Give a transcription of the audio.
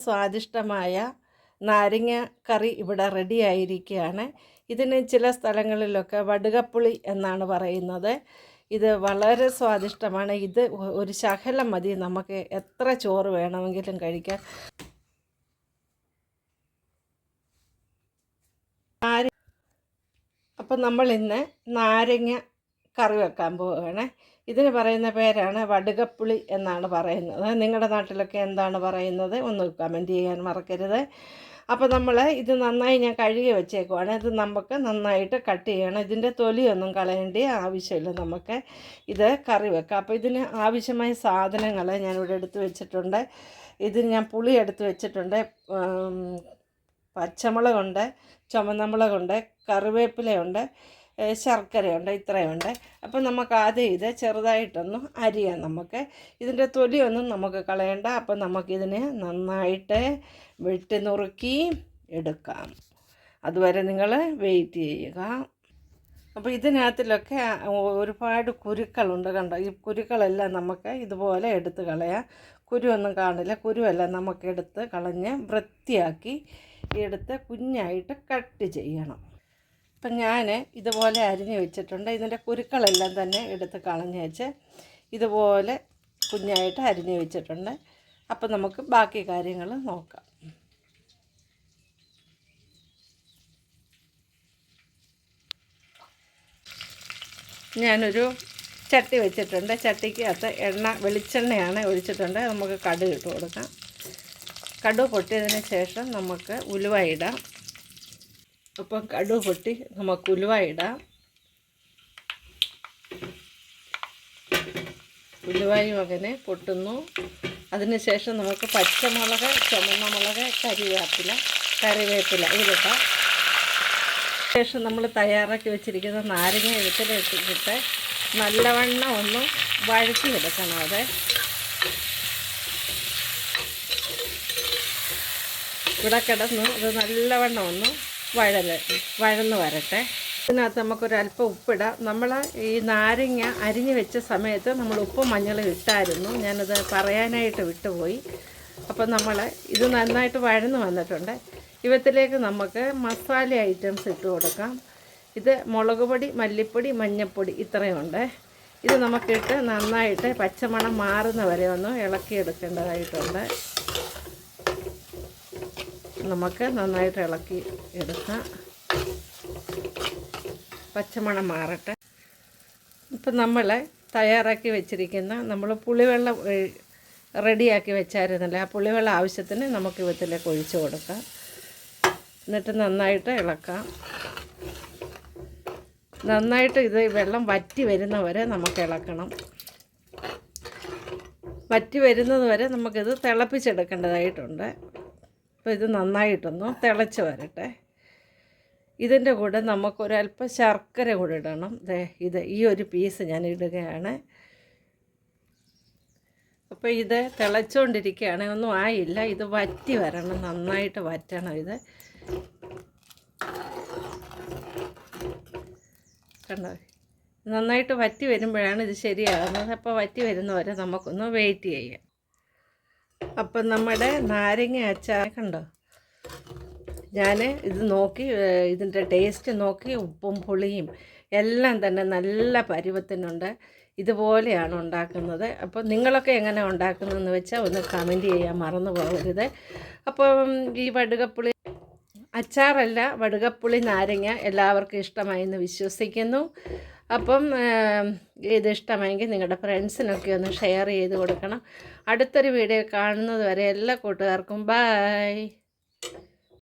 സ്വാദിഷ്ടമായ നാരങ്ങ കറി ഇവിടെ റെഡി ആയിരിക്കുകയാണ്. ഇതിന് ചില സ്ഥലങ്ങളിലൊക്കെ വടുകപ്പുളി എന്നാണ് പറയുന്നത്. ഇത് വളരെ സ്വാദിഷ്ടമാണ്. ഇത് ഒരു ശകലം മതി. നമുക്ക് എത്ര ചോറ് വേണമെങ്കിലും കഴിക്കാം. നാര- അപ്പം നമ്മൾ ഇന്ന് നാരങ്ങ കറി വെക്കാൻ പോവുകയാണ്. ഇതിന് പറയുന്ന പേരാണ് വടുകപ്പുളി എന്നാണ് പറയുന്നത്. നിങ്ങളുടെ നാട്ടിലൊക്കെ എന്താണ് പറയുന്നത്? ഒന്ന് കമന്റ് ചെയ്യാൻ മറക്കരുത്. അപ്പോൾ നമ്മൾ ഇത് നന്നായി ഞാൻ കഴുകി വെച്ചേക്കുവാണ്. ഇത് നമുക്ക് നന്നായിട്ട് കട്ട് ചെയ്യണം. ഇതിന്റെ തൊലിയൊന്നും കളയേണ്ട ആവശ്യമില്ല നമുക്ക്. ഇത് കറി വെക്കാം. അപ്പോൾ ഇതിന് ആവശ്യമായ സാധനങ്ങൾ ഞാനിവിടെ എടുത്ത് വെച്ചിട്ടുണ്ട്. ഇതിന് ഞാൻ പുളി എടുത്ത് വെച്ചിട്ടുണ്ട്. പച്ചമുളകുണ്ട് ചുമന്നമുളകുണ്ട് കറിവേപ്പിലയുണ്ട്. ശർക്കരയുണ്ട് ഇത്രയുണ്ട്. അപ്പം നമുക്ക് ആദ്യം ഇത് ചെറുതായിട്ടൊന്ന് അരിയാം നമുക്ക്. ഇതിന്റെ തൊലിയൊന്നും നമുക്ക് കളയണ്ട. അപ്പം നമുക്കിതിനെ നന്നായിട്ട് വെട്ടി നുറുക്കി എടുക്കാം. അതുവരെ നിങ്ങൾ വെയിറ്റ് ചെയ്യുക. അപ്പോൾ ഇതിനകത്തിലൊക്കെ ഒരുപാട് കുരുക്കളുണ്ട് കണ്ടോ? ഈ കുരുക്കളെല്ലാം നമുക്ക് ഇതുപോലെ എടുത്ത് കളയാം. കുരുവൊന്നും കാണില്ല. കുരുവെല്ലാം നമുക്ക് എടുത്ത് കളഞ്ഞ് വൃത്തിയാക്കി എടുത്ത് കുഞ്ഞായിട്ട് കട്ട് ചെയ്യണം. അപ്പം ഞാൻ ഇതുപോലെ അരിഞ്ഞ് വെച്ചിട്ടുണ്ട്. ഇതിന്റെ കുരുക്കളെല്ലാം തന്നെ എടുത്ത് കളഞ്ഞേച്ച് ഇതുപോലെ കുഞ്ഞായിട്ട് അരിഞ്ഞ് വെച്ചിട്ടുണ്ട്. അപ്പം നമുക്ക് ബാക്കി കാര്യങ്ങൾ നോക്കാം. ഞാനൊരു ചട്ടി വെച്ചിട്ടുണ്ട്. ചട്ടിക്കകത്ത് എണ്ണ വെളിച്ചെണ്ണയാണ് ഒഴിച്ചിട്ടുണ്ട്. നമുക്ക് കടുക് ഇട്ട് കൊടുക്കാം. കടുക് പൊട്ടിയതിന് ശേഷം നമുക്ക് ഉലുവ ഇടാം. അപ്പം കടുക് പൊട്ടി. നമുക്ക് ഉലുവ ഇടാം. ഉലുവായും അങ്ങനെ പൊട്ടുന്നു. അതിനുശേഷം നമുക്ക് പച്ചമുളക് ചുമന്ന മുളക് കരിവേപ്പില കറിവേപ്പില ഇതിട്ടാം ശേഷം നമ്മൾ തയ്യാറാക്കി വെച്ചിരിക്കുന്ന നാരങ്ങ എടുത്തിട്ട് നല്ലവണ്ണം ഒന്ന് വഴറ്റിയെടുക്കണം അത് ഇവിടെ കിടന്നു അത് നല്ലവണ്ണം ഒന്ന് വഴൽ വഴന്ന് വരട്ടെ. ഇതിനകത്ത് നമുക്കൊരല്പം ഉപ്പിടാം. നമ്മൾ ഈ നാരങ്ങ അരിഞ്ഞ് വെച്ച സമയത്ത് നമ്മൾ ഉപ്പും മഞ്ഞളും ഇട്ടായിരുന്നു. ഞാനത് പറയാനായിട്ട് വിട്ടുപോയി. അപ്പം നമ്മൾ ഇത് നന്നായിട്ട് വഴന്ന് വന്നിട്ടുണ്ട്. ഇവത്തിലേക്ക് നമുക്ക് മസാല ഐറ്റംസ് ഇട്ട് കൊടുക്കാം. ഇത് മുളക് പൊടി മല്ലിപ്പൊടി മഞ്ഞൾപ്പൊടി ഇത്രയുണ്ട് ഇത് നമുക്കിട്ട് നന്നായിട്ട് പച്ചമണം മാറുന്ന വരെ ഒന്ന് ഇളക്കിയെടുക്കേണ്ടതായിട്ടുണ്ട്. നമുക്ക് നന്നായിട്ട് ഇളക്കി എടുക്കാം പച്ചമണം മാറട്ടെ. ഇപ്പം നമ്മൾ തയ്യാറാക്കി വെച്ചിരിക്കുന്ന നമ്മൾ പുളിവെള്ളം റെഡിയാക്കി വെച്ചായിരുന്നല്ലേ ആ പുളിവെള്ളം ആവശ്യത്തിന് നമുക്ക് ഇവത്തിലേക്ക് ഒഴിച്ചു കൊടുക്കാം. എന്നിട്ട് നന്നായിട്ട് ഇളക്കാം. നന്നായിട്ട് ഇത് വെള്ളം വറ്റി വരുന്ന വരെ നമുക്ക് ഇളക്കണം. വറ്റി വരുന്നത് വരെ നമുക്കിത് തിളപ്പിച്ചെടുക്കേണ്ടതായിട്ടുണ്ട്. അപ്പോൾ ഇത് നന്നായിട്ടൊന്ന് തിളച്ച് വരട്ടെ. ഇതിന്റെ കൂടെ നമുക്കൊരല്പം ശർക്കര കൂടെ ഇടണം. ഇത് ഈ ഒരു പീസ് ഞാൻ ഇടുകയാണ്. അപ്പോൾ ഇത് തിളച്ചുകൊണ്ടിരിക്കുകയാണ് ഒന്നും ആയില്ല. ഇത് വറ്റി വരണം. നന്നായിട്ട് വറ്റണം ഇത്. കണ്ടോ? നന്നായിട്ട് വറ്റി വരുമ്പോഴാണ് ഇത് ശരിയാകുന്നത്. അപ്പോൾ വറ്റി വരുന്നവരെ നമുക്കൊന്ന് വെയിറ്റ് ചെയ്യാം. അപ്പം നമ്മുടെ നാരങ്ങ അച്ചാർ കണ്ടോ? ഞാൻ ഇത് നോക്കി ഇതിന്റെ ടേസ്റ്റ് നോക്കി ഉപ്പും പുളിയും എല്ലാം തന്നെ നല്ല പരുവത്തിനുണ്ട്. ഇതുപോലെയാണ് ഉണ്ടാക്കുന്നത്. അപ്പോൾ നിങ്ങളൊക്കെ എങ്ങനെ ഉണ്ടാക്കുന്നതെന്ന് വെച്ചാൽ ഒന്ന് കമന്റ് ചെയ്യാൻ മറന്നു പോകരുത്. അപ്പം ഈ വടുകപ്പുളി അച്ചാറല്ല വടുകപ്പുളി നാരങ്ങ എല്ലാവർക്കും ഇഷ്ടമായി എന്ന് വിശ്വസിക്കുന്നു. അപ്പം ഇത് ഇഷ്ടമെങ്കിൽ നിങ്ങളുടെ ഫ്രണ്ട്സിനൊക്കെ ഒന്ന് ഷെയർ ചെയ്ത് കൊടുക്കണം. അടുത്തൊരു വീഡിയോ കാണുന്നത് വരെ എല്ലാ കൂട്ടുകാർക്കും ബായ്